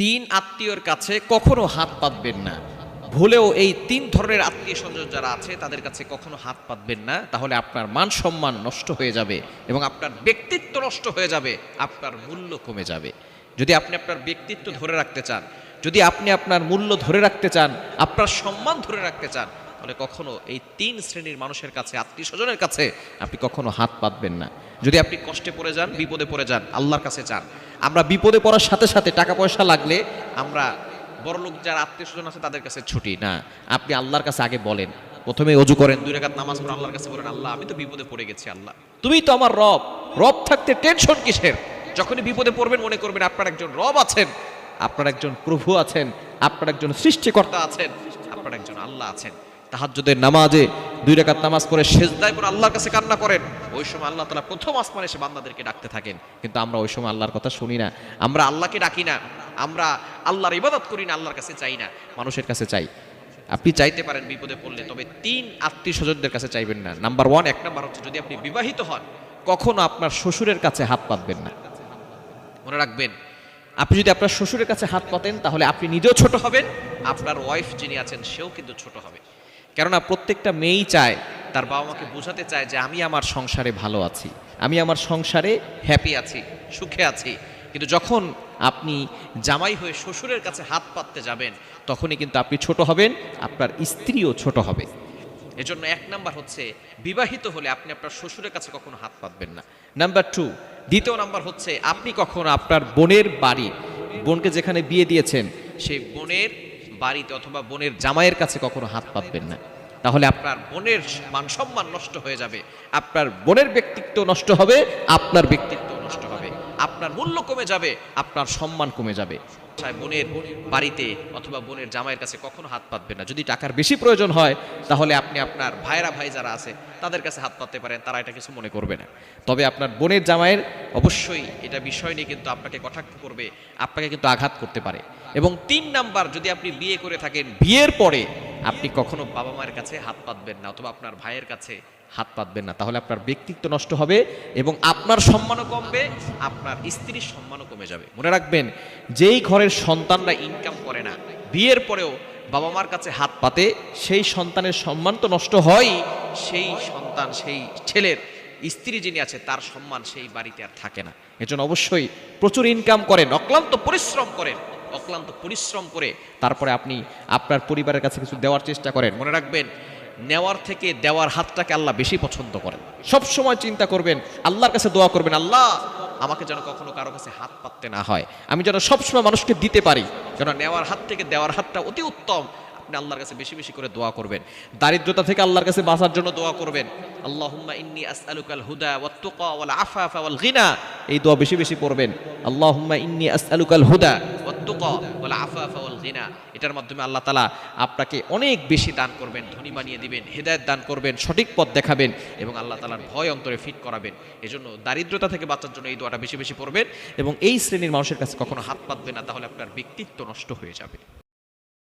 তিন আত্মীয়র কাছে কখনো হাত পাতবেন না। ভুলেও এই তিন ধরনের আত্মীয় স্বজন যারা আছে, তাদের কাছে কখনো হাত পাতবেন না। তাহলে আপনার মান সম্মান নষ্ট হয়ে যাবে এবং আপনার ব্যক্তিত্ব নষ্ট হয়ে যাবে, আপনার মূল্য কমে যাবে। যদি আপনি আপনার ব্যক্তিত্ব ধরে রাখতে চান, যদি আপনি আপনার মূল্য ধরে রাখতে চান, আপনার সম্মান ধরে রাখতে চান, তাহলে কখনো এই তিন শ্রেণির মানুষের কাছে, আত্মীয় স্বজনের কাছে আপনি কখনো হাত পাতবেন না। যদি আপনি কষ্টে পড়ে যান, বিপদে পড়ে যান, আল্লাহর কাছে চান আমরা বিপদে পড়ার সাথে সাথে টাকা পয়সা লাগলে আমরা বড়লোক যারা আত্মীয় স্বজন আছে তাদের কাছে ছুটি। না, আপনি আল্লাহর কাছে আগে বলেন। প্রথমে অজু করেন, দুই রেখাত নামাজ পড়ে আল্লাহর কাছে বলেন, আল্লাহ, আমি তো বিপদে পড়ে গেছি, আল্লাহ। তুমি তো আমার রব। রব থাকতে টেনশন কিসের? যখনই বিপদে পড়বেন, মনে করবেন আপনার একজন রব আছেন, আপনার একজন প্রভু আছেন, আপনার একজন সৃষ্টিকর্তা আছেন, আপনার একজন আল্লাহ আছেন। তাহাজ্জুদের নামাজে দুই রাকাত নামাজ পড়ে সেজদায় পড়ে আল্লাহর কাছে কান্না করেন। ওই সময় আল্লাহ তাআলা প্রথম আসমানে এসে বান্দাদেরকে ডাকতে থাকেন। কিন্তু আমরা ওই সময় আল্লাহর কথা শুনি না। আমরা আল্লাহকে ডাকি না। আমরা আল্লাহর ইবাদত করি না, আল্লাহর কাছে চাই না। মানুষের কাছে চাই। আপনি চাইতে পারেন বিপদে পড়লে, তবে তিন আত্মীয় স্বজনদের কাছে চাইবেন না। নাম্বার ওয়ান এক নাম্বার হচ্ছে যদি আপনি বিবাহিত হন, কখনো আপনার শ্বশুরের কাছে হাত পাতবেন না। মনে রাখবেন, আপনি যদি আপনার শ্বশুরের কাছে হাত পাতেন, তাহলে আপনি নিজেও ছোট হবেন, আপনার ওয়াইফ যিনি আছেন, সেও কিন্তু ছোট হবে। কেননা প্রত্যেকটা মেয়েই চায়, তার বাবা মাকে বোঝাতে চায় যে আমি আমার সংসারে ভালো আছি, আমি আমার সংসারে হ্যাপি আছি, সুখে আছি। কিন্তু যখন আপনি জামাই হয়ে শ্বশুরের কাছে হাত পাততে যাবেন, তখনই কিন্তু আপনি ছোট হবেন, আপনার স্ত্রীও ছোট হবে। এজন্য এক নাম্বার হচ্ছে, বিবাহিত হলে আপনি আপনার শ্বশুরের কাছে কখনো হাত পাতবেন না। নাম্বার টু, দ্বিতীয় নাম্বার হচ্ছে, আপনি কখনো আপনার বোনের বাড়ি, বোনকে যেখানে বিয়ে দিয়েছেন, সেই বোনের বাড়িতে অথবা বোনের জামাইয়ের কাছে কখনো হাত পাবেন না। তাহলে আপনার বোনের মান সম্মান নষ্ট হয়ে যাবে। আপনার বোনের ব্যক্তিত্ব নষ্ট হবে, আপনার ব্যক্তিত্ব আপনার মূল্য কমে যাবে, আপনার সম্মান কমে যাবে। বোনের বাড়িতে অথবা বোনের জামাইয়ের কাছে কখনো হাত পাতবেন না। যদি টাকার বেশি প্রয়োজন হয়, তাহলে আপনি আপনার ভাইরা ভাই যারা আছে, তাদের কাছে হাত পাততে পারেন, তারা এটা কিছু মনে করবে না। তবে আপনার বোনের জামাইয়ের অবশ্যই এটা বিষয় নিয়ে কিন্তু আপনাকে কটাক্ষ করবে, আপনাকে কিন্তু আঘাত করতে পারে। এবং তিন নাম্বার, যদি আপনি বিয়ে করে থাকেন, বিয়ের পরে আপনি কখনো বাবা মায়ের কাছে হাত পাতবেন না, অথবা আপনার ভাইয়ের কাছে হাত পাতবেন না। তাহলে আপনার ব্যক্তিত্ব নষ্ট হবে এবং আপনার সম্মানও কমবে, আপনার স্ত্রীর সম্মানও কমে যাবে। মনে রাখবেন, যেই ঘরের সন্তানরা ইনকাম করে না, বিয়ের পরেও বাবা মার কাছে হাত পাতে, সেই সন্তানের সম্মান তো নষ্ট হয়, সেই সন্তান, সেই ছেলের স্ত্রী যিনি আছে, তার সম্মান সেই বাড়িতে আর থাকে না। এজন্য অবশ্যই প্রচুর ইনকাম করেন, অক্লান্ত পরিশ্রম করেন, অক্লান্ত পরিশ্রম করে তারপরে আপনি আপনার পরিবারের কাছে কিছু দেওয়ার চেষ্টা করেন। মনে রাখবেন নেওয়ার থেকে দেওয়ার হাতটাকে আল্লাহ বেশি পছন্দ করেন। সব সময় চিন্তা করবেন, আল্লাহর কাছে দোয়া করবেন, আল্লাহ, আমাকে যেন কখনো কারও কাছে হাত পাততে না হয়। আমি যেন সবসময় মানুষকে দিতে পারি, যেন নেওয়ার হাত থেকে দেওয়ার হাতটা অতি উত্তম। আপনি আল্লাহর কাছে বেশি বেশি করে দোয়া করবেন। দারিদ্রতা থেকে আল্লাহর কাছে বাঁচার জন্য দোয়া করবেন। আল্লাহুম্মা ইন্নী আসআলুকাল হুদা ওয়াত ওয়াল আফাফা ওয়াল গিনা। এই দোয়া বেশি বেশি পড়বেন। আল্লাহুম্মা ইন্নী আসআলুকাল হুদা এটার মাধ্যমে আল্লাহ তালা আপনাকে অনেক বেশি দান করবেন, ধনী বানিয়ে দিবেন, হেদায়ত দান করবেন, সঠিক পথ দেখাবেন এবং আল্লাহ তালার ভয় অন্তরে ফিট করাবেন। এজন্য দারিদ্রতা থেকে বাঁচার জন্য এই দোয়াটা বেশি বেশি পড়বেন এবং এই শ্রেণির মানুষের কাছে কখনো হাত পাতবে না, তাহলে আপনার ব্যক্তিত্ব নষ্ট হয়ে যাবে।